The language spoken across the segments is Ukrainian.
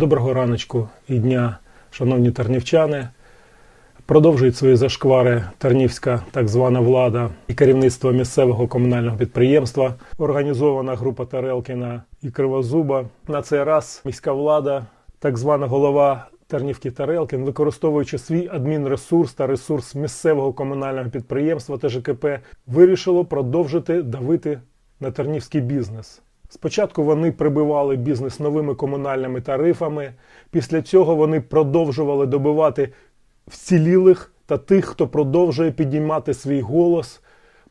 Доброго раночку і дня, шановні тернівчани. Продовжують свої зашквари тернівська так звана влада і керівництво місцевого комунального підприємства. Організована група Тарелкіна і Кривозуба. На цей раз міська влада, так звана голова Тернівки Тарелкін, використовуючи свій адмінресурс та ресурс місцевого комунального підприємства ТЖКП, вирішило продовжити давити на тернівський бізнес. Спочатку вони прибивали бізнес новими комунальними тарифами. Після цього вони продовжували добивати вцілілих та тих, хто продовжує підіймати свій голос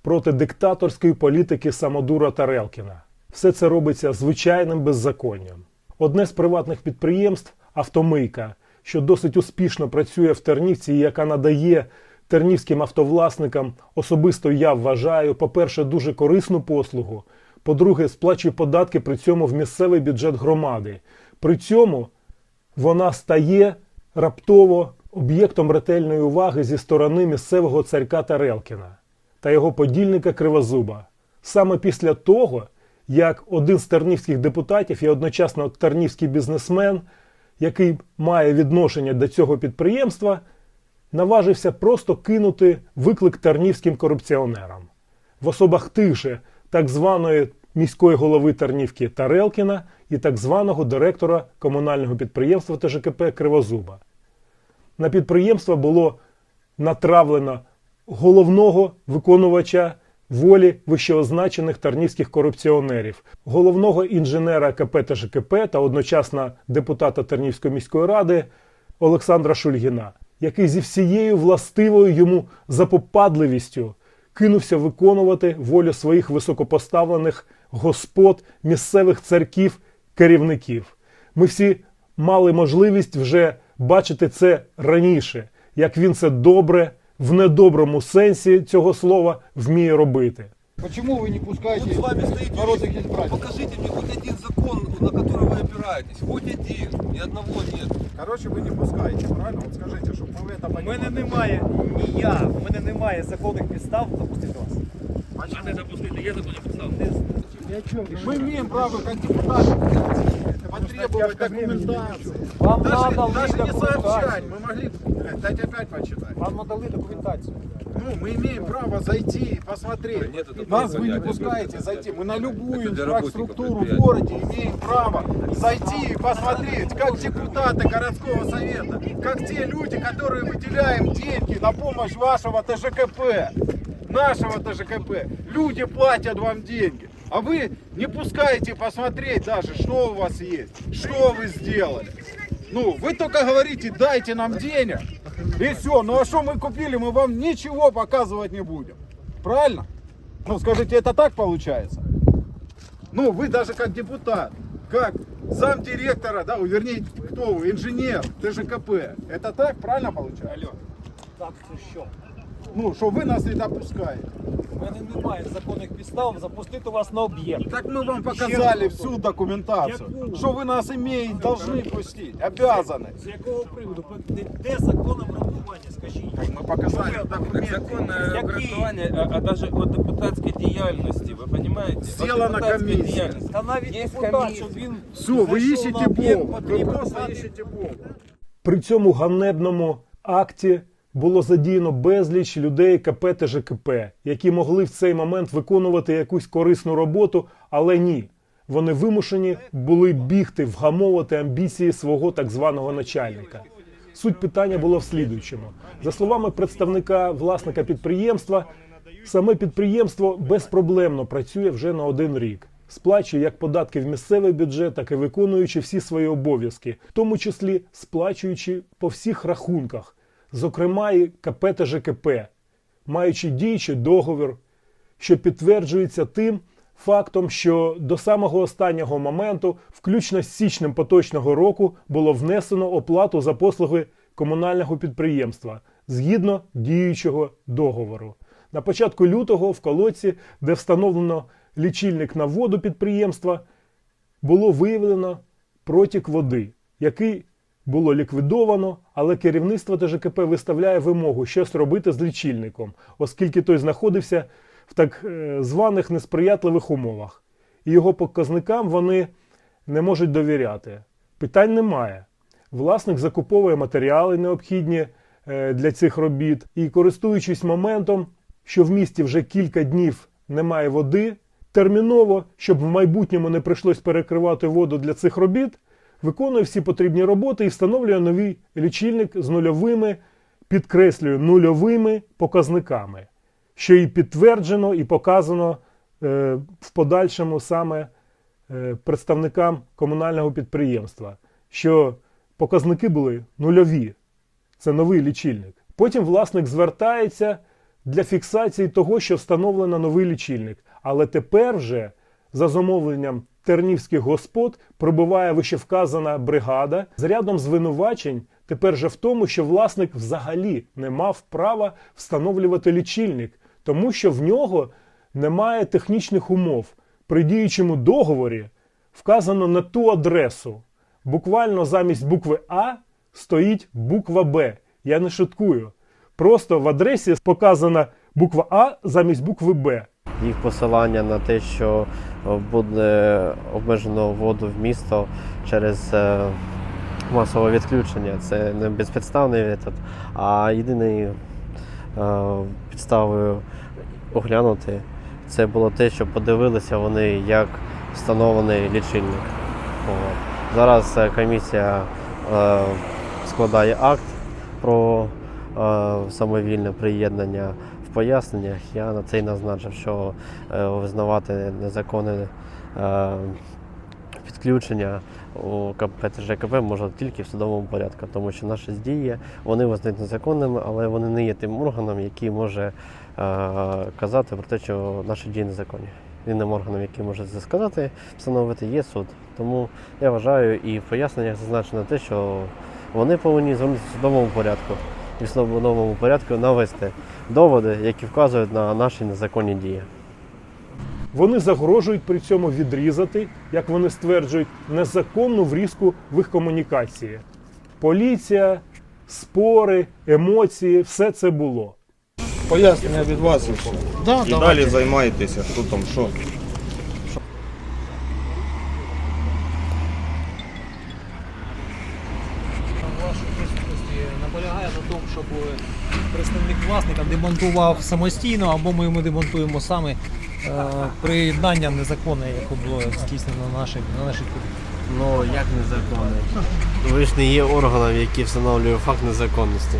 проти диктаторської політики самодура Тарелкіна. Все це робиться звичайним беззаконням. Одне з приватних підприємств автомийка, що досить успішно працює в Тернівці, і яка надає тернівським автовласникам, особисто я вважаю, по-перше, дуже корисну послугу. По-друге, сплачує податки при цьому в місцевий бюджет громади. При цьому вона стає раптово об'єктом ретельної уваги зі сторони місцевого царька Тарелкіна та його подільника Кривозуба. Саме після того, як один з тернівських депутатів і одночасно тернівський бізнесмен, який має відношення до цього підприємства, наважився просто кинути виклик тернівським корупціонерам в особах тих же так званої міської голови Тернівки Тарелкіна і так званого директора комунального підприємства ТЖКП Кривозуба. На підприємство було натравлено головного виконувача волі вищеозначених тарнівських корупціонерів, головного інженера КП ТЖКП та одночасно депутата Тернівської міської ради Олександра Шульгіна, який зі всією властивою йому запопадливістю кинувся виконувати волю своїх високопоставлених господ, місцевих царків, керівників. Ми всі мали можливість вже бачити це раніше, як він це добре, в недоброму сенсі цього слова вміє робити. Почему вы не пускаете Вот с вами стоит народных юрист. избирателей? Покажите мне хоть один закон, на который вы опираетесь. Хоть один. Ни одного нет. Короче, ви не пускаєте, правильно? От скажіть, щоб ви це У мене понимали. немає ні я, у мене немає законних підстав запустити вас. А не запустите, я законе підстав. Мы имеем право, как депутаты, потребовать документацию. Вам Даже, надали даже не сообщать, документацію. мы могли блядь, дать опять почитать. Вам надали документацію. Ну, мы имеем право зайти и посмотреть. Нет, это Нас вы не пускаете зайти. Мы на любую инфраструктуру в городе имеем право зайти и посмотреть, как депутаты городского совета, как те люди, которые выделяем деньги на помощь вашего ТЖКП, нашего ТЖКП. Люди платят вам деньги. А вы не пускаете посмотреть даже, что у вас есть, что вы сделали. Ну, вы только говорите, дайте нам денег, и все. Ну а что мы купили, мы вам ничего показывать не будем. Правильно? Ну, скажите, это так получается? Ну, вы даже как депутат, как замдиректора, да, вернее, кто вы, инженер ТЖКП. Это так правильно получается? Так, це що? Ну, что вы нас не допускаете. У мене немає законних підстав запустити вас на об'єкт. Так мы вам показали всю документацию, Яку? что вы нас имеете, должны пустить, обязаны. З якого приводу? Де, де закон обґрунтування, скажіть? Так мы показали Так документы. законне Які? обґрунтування, а, а даже от депутатської діяльності, ви розумієте? Сделана комиссия. Та навіть Є депутат, комісія. щоб він Все, вы зайшов ищете на об'єкт, Бога. Вы потрібно просто мати- ищете Бога. При цьому ганебному акті було задіяно безліч людей КП та ЖКП, які могли в цей момент виконувати якусь корисну роботу, але ні. Вони вимушені були бігти, вгамовувати амбіції свого так званого начальника. Суть питання було в слідуючому. За словами представника власника підприємства, саме підприємство безпроблемно працює вже на один рік. Сплачує як податки в місцевий бюджет, так і виконуючи всі свої обов'язки, в тому числі сплачуючи по всіх рахунках, зокрема і КП та ЖКП, маючи діючий договір, що підтверджується тим фактом, що до самого останнього моменту, включно з січнем поточного року, було внесено оплату за послуги комунального підприємства згідно діючого договору. На початку лютого в колодці, де встановлено лічильник на воду підприємства, було виявлено протік води, який було ліквідовано, але керівництво ТЖКП виставляє вимогу щось робити з лічильником, оскільки той знаходився в так е, званих несприятливих умовах. І його показникам вони не можуть довіряти. Питань немає. Власник закуповує матеріали необхідні е, для цих робіт і, користуючись моментом, що в місті вже кілька днів немає води, терміново, щоб в майбутньому не прийшлось перекривати воду для цих робіт, виконує всі потрібні роботи і встановлює новий лічильник з нульовими, підкреслюю, нульовими показниками, що і підтверджено, і показано е, в подальшому саме е, представникам комунального підприємства, що показники були нульові. Це новий лічильник. Потім власник звертається для фіксації того, що встановлено новий лічильник. Але тепер вже за замовленням тернівських господ прибуває вищевказана бригада з рядом звинувачень тепер же в тому, що власник взагалі не мав права встановлювати лічильник, тому що в нього немає технічних умов. При діючому договорі вказано на ту адресу. Буквально замість букви А стоїть буква Б. Я не шуткую. Просто в адресі показана буква А замість букви Б. їх посилання на те, що е, буде обмежено воду в місто через е, масове відключення. Це не безпідставний метод, а єдиною е, підставою оглянути це було те, що подивилися вони, як встановлений лічильник. Зараз комісія складає акт про самовільне приєднання в поясненнях. Я на це й назначив, що е, визнавати незаконне е, підключення у КП та можна тільки в судовому порядку, тому що наші дії вони визнають незаконними, але вони не є тим органом, який може е, казати про те, що наші дії незаконні. Єдиним органом, який може це сказати, встановити, є суд. Тому я вважаю і в поясненнях зазначено те, що вони повинні звернутися в судовому порядку і в судовому порядку навести доводи, які вказують на наші незаконні дії. Вони загрожують при цьому відрізати, як вони стверджують, незаконну врізку в їх комунікації. Поліція, спори, емоції все це було. Пояснення від вас і. Да, І далі займаєтеся, хто там що. Наполягає на тому, щоб представник власника демонтував самостійно, або ми йому демонтуємо саме приєднання незаконне, яке було здійснено на нашій на нашій. Ну як незаконний? Ви ж не є органом, який встановлює факт незаконності.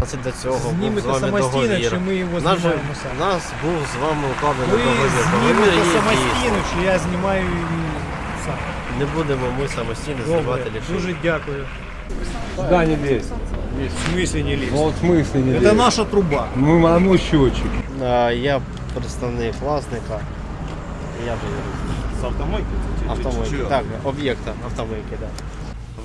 Нас і до цього був з Знімете вами самостійно, договір. чи ми його Нас же- знімаємо самі? нас був з вами укладений Ви договір. Договір знімете самостійно, дійсний. чи я знімаю і сам. Не будемо ми самостійно Добре, знімати лічильник. дуже дякую. Да, не лезь. В смысле не лізь? Ну, в смысле не Це наша труба. Мы ману счетчик. А, Я представник власника. Я же С автомойки? автомойки. Так, об'єкта автомойки, так.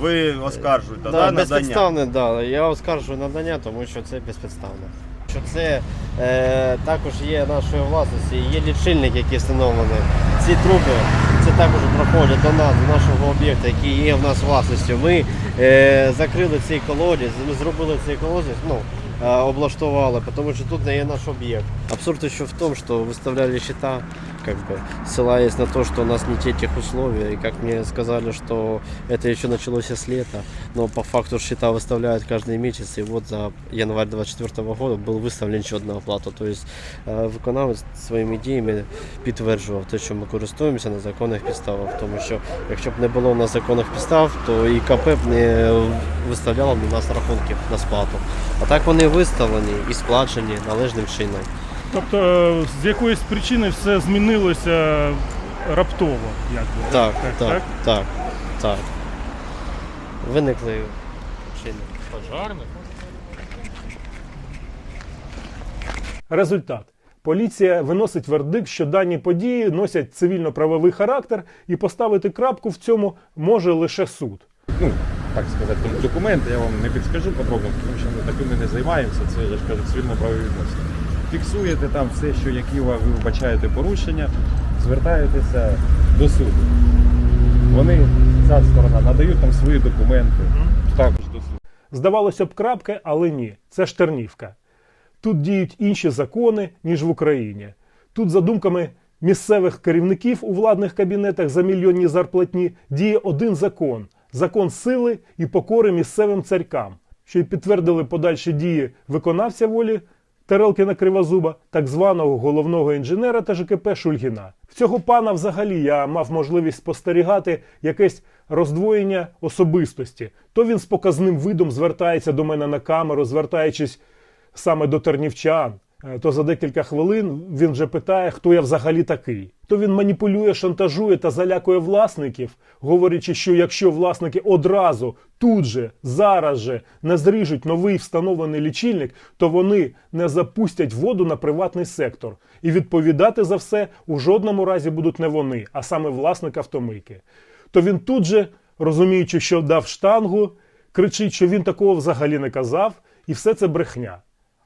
Ви оскаржуєте, Да, да, надання? безпідставне, да. Я оскаржую надання, тому що це безпідставне. Що це е, також є нашою власністю, є лічильник, який встановлений. Ці труби це також проходять до нас, до нашого об'єкта, який є в нас власністю. Ми е, закрили цей колодязь, ми зробили цей колодязь, ну, е, облаштували, тому що тут не є наш об'єкт. Абсурд ще в тому, що виставляли счета, как бы, ссылаясь на то, что у нас не те тех условия, и как мне сказали, что это еще началось с лета, но по факту счета выставляют каждый месяц, и вот за январь 24 года был выставлен счет на оплату. То есть е, виконавець своїми діями підтверджував те, що ми користуємося на законних підставах, тому що якщо б не було на законних підстав, то і КП б не виставляло б на нас рахунків на сплату. А так вони виставлені і сплачені належним чином. Тобто е, з якоїсь причини все змінилося раптово, якби. Так, Так, так, так? так, так. Виникли причини. Пожарник? Результат. Поліція виносить вердикт, що дані події носять цивільно-правовий характер, і поставити крапку в цьому може лише суд. ну, так сказати, документи я вам не підскажу подробно, тому що ми таким ми не займаємося, це я ж кажу, цивільно-правові відносини. Фіксуєте там все, що які ви вбачаєте порушення, звертаєтеся до суду. Вони, ця сторона, надають там свої документи, також до суду. Здавалося б, крапки, але ні, це ж Тернівка. Тут діють інші закони, ніж в Україні. Тут, за думками місцевих керівників у владних кабінетах за мільйонні зарплатні, діє один закон закон сили і покори місцевим царькам, що й підтвердили подальші дії виконавця волі Терелкіна Кривозуба, так званого головного інженера та ЖКП Шульгіна. В цього пана взагалі я мав можливість спостерігати якесь роздвоєння особистості. То він з показним видом звертається до мене на камеру, звертаючись саме до тернівчан. Е, То за декілька хвилин він вже питає, хто я взагалі такий. То він маніпулює, шантажує та залякує власників, говорячи, що якщо власники одразу, тут же, зараз же не зріжуть новий встановлений лічильник, то вони не запустять воду на приватний сектор. І відповідати за все у жодному разі будуть не вони, а саме власник автомийки. То він тут же, розуміючи, що дав штангу, кричить, що він такого взагалі не казав, і все це брехня.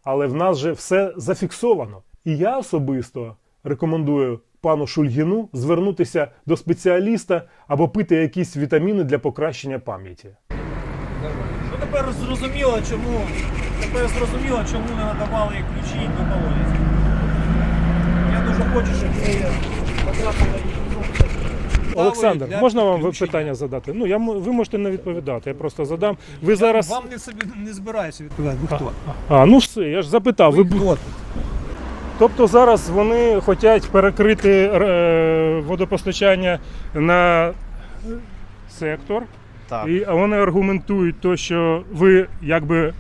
Але в нас же все зафіксовано. І я особисто рекомендую пану Шульгіну звернутися до спеціаліста або пити якісь вітаміни для покращення пам'яті. Ну тепер зрозуміло, чому тепер зрозуміло, чому не надавали ключі до колодязі. Я дуже хочу, щоб і ну, Олександр, для можна вам включення. питання задати? Ну я ви можете не відповідати. Я просто задам. Ви зараз Вам не собі не збираюся відповідати. Ви хто? а ну все, я ж запитав. Ви, хто? Тобто зараз вони хочуть перекрити е, водопостачання на сектор, Так. і вони аргументують то, що ви якби е,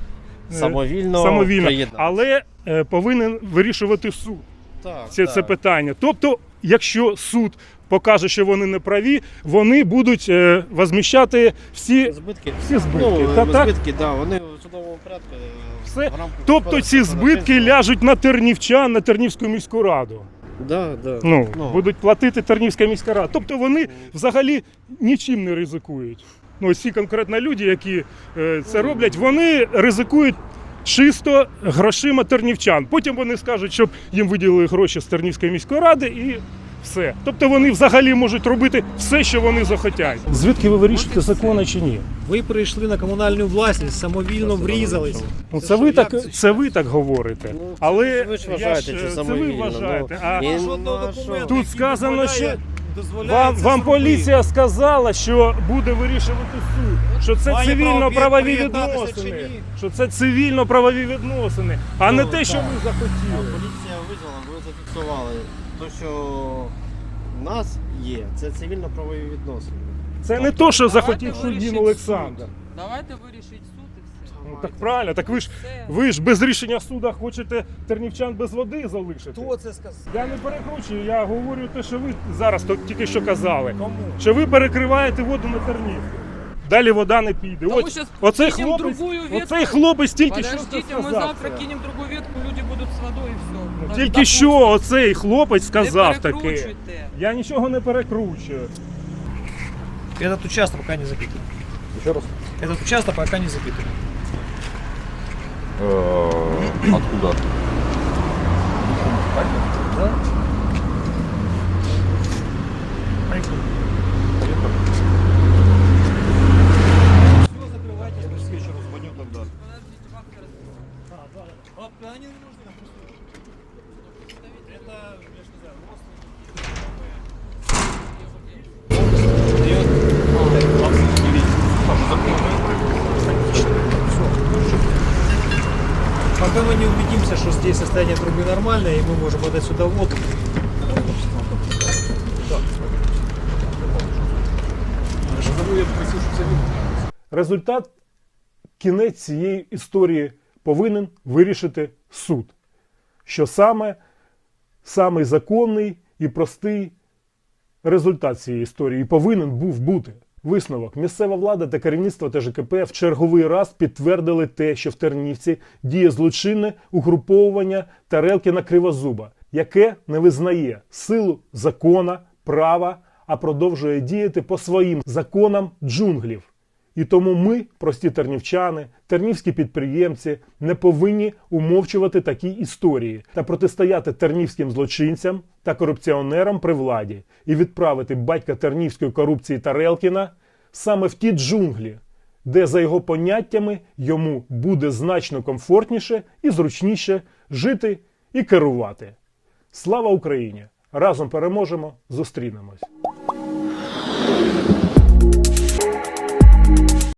Самовільно, самовільно, але е, повинен вирішувати суд Так, це, так. це питання. Тобто, якщо суд покаже, що вони не праві, вони будуть е, возміщати всі. Збитки. Всі збитки. Ну, Та так. збитки, да, вони в судовому порядку. е, Все. Тобто ці збитки ляжуть на тернівчан, на Тернівську міську раду. Да, да. Ну, Ну. будуть платити Тернівська міська рада. Тобто вони взагалі нічим не ризикують. Ну, ось ці конкретно люди, які е, це роблять, вони ризикують чисто грошима тернівчан. Потім вони скажуть, щоб їм виділили гроші з Тернівської міської ради і все. Тобто вони взагалі можуть робити все, що вони захотять. Звідки ви вирішуєте закони чи ні? Ви прийшли на комунальну власність, самовільно врізались. Ну, це ви так, це? ви так говорите. Ну, це Але ви ж вважаєте, що це ви самовільно, вважаєте. ну, А і- Жодного ну, а документу, Тут який сказано, що дозволяє- дозволяє Вам, це вам зробити. поліція сказала, що буде вирішувати суд, що це Має цивільно-правові чи відносини. ні? Що це цивільно-правові відносини, а не Ну, те, що ви захотіли. Поліція визвала, ви зафіксували. То, що в нас є, це цивільно-правові відносини. Це не то, що захотів Шульгін Олександр. суд. Давайте вирішить суд і все. Ну так правильно, так ви ж Все. ви ж без рішення суду хочете тернівчан без води залишити. Хто це сказав? Я не перекручую, я говорю те, що ви зараз то- тільки що казали. Кому? Що ви перекриваєте воду на тернівку. Далі вода не піде. Тому От, щас оцей хлопець, другую ветку. оцей хлопець тільки що це Подождите, мы сказав. завтра кинем другую ветку, люди будут с водой и все. Ну, Тільки що оцей хлопець сказав таке. перекручуйте. Я нічого не перекручую. Этот участок пока не запитан. Еще раз. Этот участок пока не запитан. Откуда? Все, закрывайте, к вечеру звоню тогда. Подождите, бабка раз- А, да. А, они не нужны Состояние трубы нормальное, и мы можем отдать сюда воду. Результат, кінець цієї історії повинен вирішити суд. Що саме самий законний і простий результат цієї історії повинен був бути. Висновок. Місцева влада та керівництво ТЖКП в черговий раз підтвердили те, що в Тернівці діє злочинне угруповування Тарелкіна Кривозуба, яке не визнає силу закона, права, а продовжує діяти по своїм законам джунглів. І тому ми, прості тернівчани, тернівські підприємці, не повинні умовчувати такі історії та протистояти тернівським злочинцям та корупціонерам при владі і відправити батька тернівської корупції Тарелкіна саме в ті джунглі, де за його поняттями йому буде значно комфортніше і зручніше жити і керувати. Слава Україні! Разом переможемо, зустрінемось!